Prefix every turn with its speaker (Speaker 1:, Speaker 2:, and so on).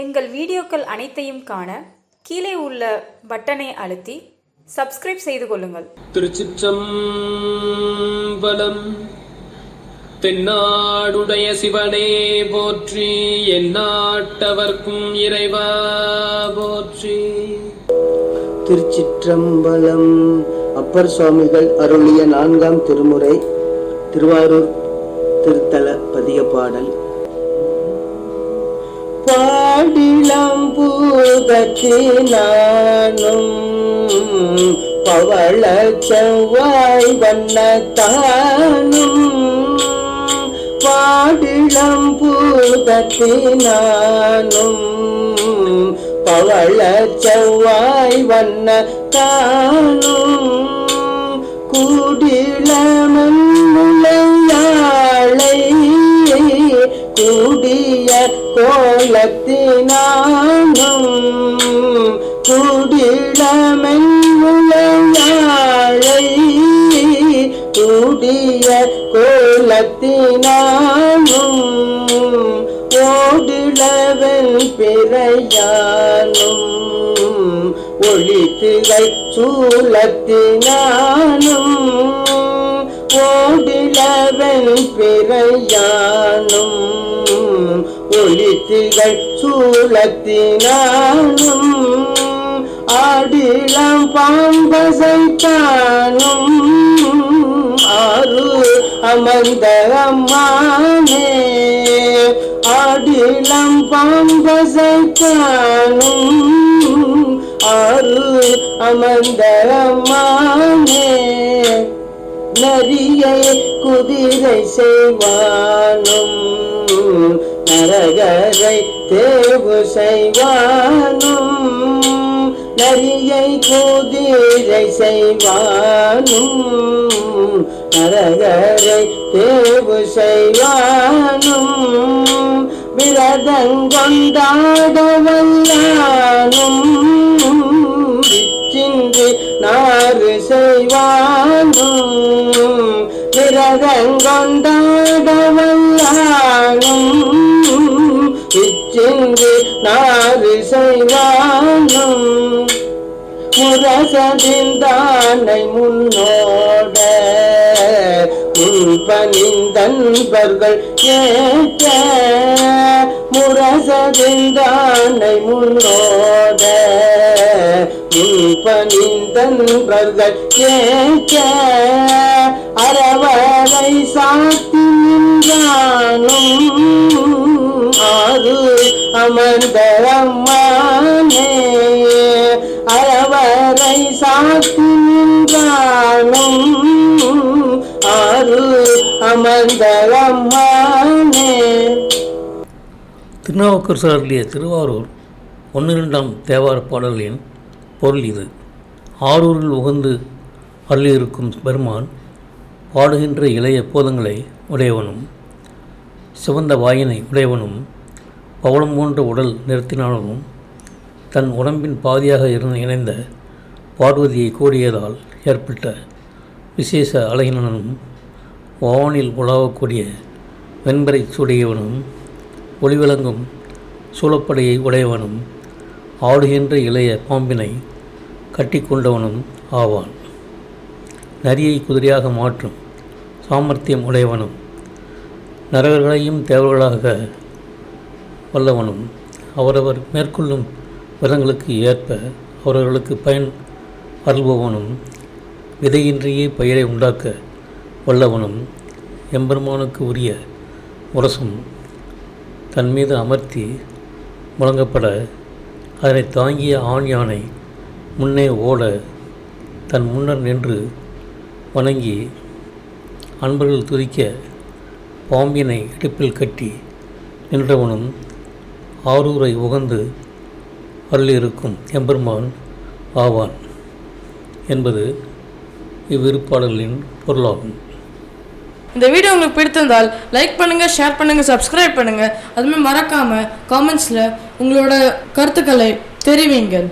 Speaker 1: எங்கள் வீடியோக்கள் அனைத்தையும் காண கீழே உள்ள பட்டனை அழுத்தி சப்ஸ்கிரைப் செய்து கொள்ளுங்கள்.
Speaker 2: திருச்சிற்றம்பலம் தென்னாடுடைய சிவனே போற்றி எந்நாட்டவர்க்கும் இறைவா போற்றி.
Speaker 3: திருச்சிற்றம்பலம் அப்பர் சுவாமிகள் அருளிய நான்காம் திருமுறை திருவாரூர் திருத்தல பதிக பாடல் பாடிலம் பூதத்தினானும் பவள செவ்வாய் வண்ணத்தானும். பாடிலம் பூதத்தினானும் பவள செவ்வாய் வண்ணத்தானும். கூடிளமன் கோலத்தினானும் கூடிளமன் முளையாளை கூடிய கோலத்தினானும் ஓடிளவன் பிறையானும் ஒளித்துகை சூலத்தினானும் ஓடிளவன் பிறையானும் ஒளித்துகை சூலத்தினானும் ஆடிலம் பாம்பசைத்தானும் ஆறு அமர்ந்த அம்மானே ஆடிலம் பாம்பசைத்தானும் ஆறு அமர்ந்த அம்மானே. நரியை குதிரை செய்வானும் நரகரை தேவு செய்வானும் நரியை குதிரை செய்வானும் நரகரை தேவு செய்வானும் விரதங்கொண்டாடவல்லானும் நாறு செய்வான். விரதங்கொண்டாட இச்சிங்கு இச்சிந்து செய்வானும் முரசதிந்தானை முன்னோட முன்பணிந்தன்பர்கள் ஏற்ற முரசதிந்தானை முன்னோட முன்பணிந்தன்பர்கள் ஏற்ற அறவரை சாத்தி நின்றானும் ஆறு அமர்ந்த அம்மானே அறவரை சாத்தி நின்றானும் ஆறு அமர்ந்த அம்மானே
Speaker 4: திருநாவுக்கரசர் அருளிய திருவாரூர் இரண்டாம் தேவார பாடல்களின் பொருள் இது. ஆரூரில் உகந்து அருளியிருக்கும் பெருமான் பாடுகின்ற இளைய போதங்களை உடையவனும் சிவந்த வாயினை உடையவனும் பவளம் போன்ற உடல் நிறுத்தினாலும் தன் உடம்பின் பாதியாக இருந்து இணைந்த பார்வதியை கூடியதால் ஏற்பட்ட விசேஷ அழகினனும் வானில் உலாவக்கூடிய வெண்பரை சூடியவனும் ஒளிவிளங்கும் சூழப்படையை உடையவனும் ஆடுகின்ற இளைய பாம்பினை கட்டிக்கொண்டவனும் ஆவான். நரியை குதிரையாக மாற்றும் சாமர்த்தியம் உடையவனும் நரகர்களையும் தேவர்களாக வல்லவனும் அவரவர் மேற்கொள்ளும் விதங்களுக்கு ஏற்ப அவரவர்களுக்கு பயன் அருள்பவனும் விதையின்றியே பயிரை உண்டாக்க வல்லவனும் எம்பெருமானுக்கு உரிய முரசும் தன் மீது அமர்த்தி முழங்கப்பட அதனை தாங்கிய ஆண் யானை முன்னே ஓட தன் முன்னர் நின்று வணங்கி அன்பர்கள் துதிக்க பாம்பினை இடுப்பில் கட்டி நின்றவனும் ஆரூரை உகந்து அருளியிருக்கும் எம்பெருமான் ஆவான் என்பது இவ்விருப்பாளர்களின் பொருளாகும்.
Speaker 5: இந்த வீடியோ உங்களுக்கு பிடித்திருந்தால் லைக் பண்ணுங்கள் ஷேர் பண்ணுங்கள் சப்ஸ்கிரைப் பண்ணுங்கள் அதுமாதிரி மறக்காமல் காமெண்ட்ஸில் உங்களோட கருத்துக்களை தெரிவிங்கள்